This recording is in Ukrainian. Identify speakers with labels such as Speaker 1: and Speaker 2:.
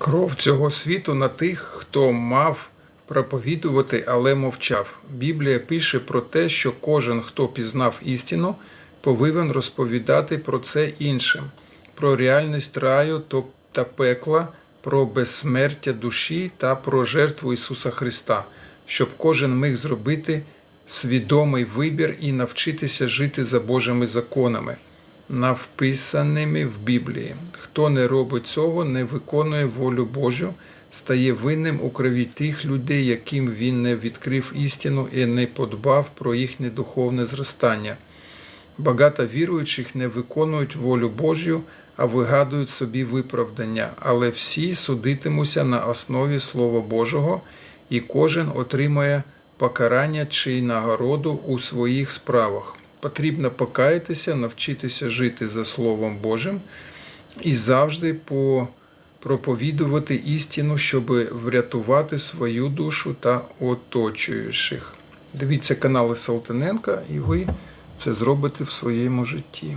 Speaker 1: Кров цього світу на тих, хто мав проповідувати, але мовчав. Біблія пише про те, що кожен, хто пізнав істину, повинен розповідати про це іншим, про реальність раю та пекла, про безсмертя душі та про жертву Ісуса Христа, щоб кожен міг зробити свідомий вибір і навчитися жити за Божими законами навписаними в Біблії. Хто не робить цього, не виконує волю Божу, стає винним у крові тих людей, яким він не відкрив істину і не подбав про їхнє духовне зростання. Багато віруючих не виконують волю Божу, а вигадують собі виправдання, але всі судитимуться на основі Слова Божого, і кожен отримає покарання чи нагороду у своїх справах. Потрібно покаятися, навчитися жити за Словом Божим і завжди по проповідувати істину, щоб врятувати свою душу та оточуючих. Дивіться канали Салтаненка, і ви це зробите в своєму житті.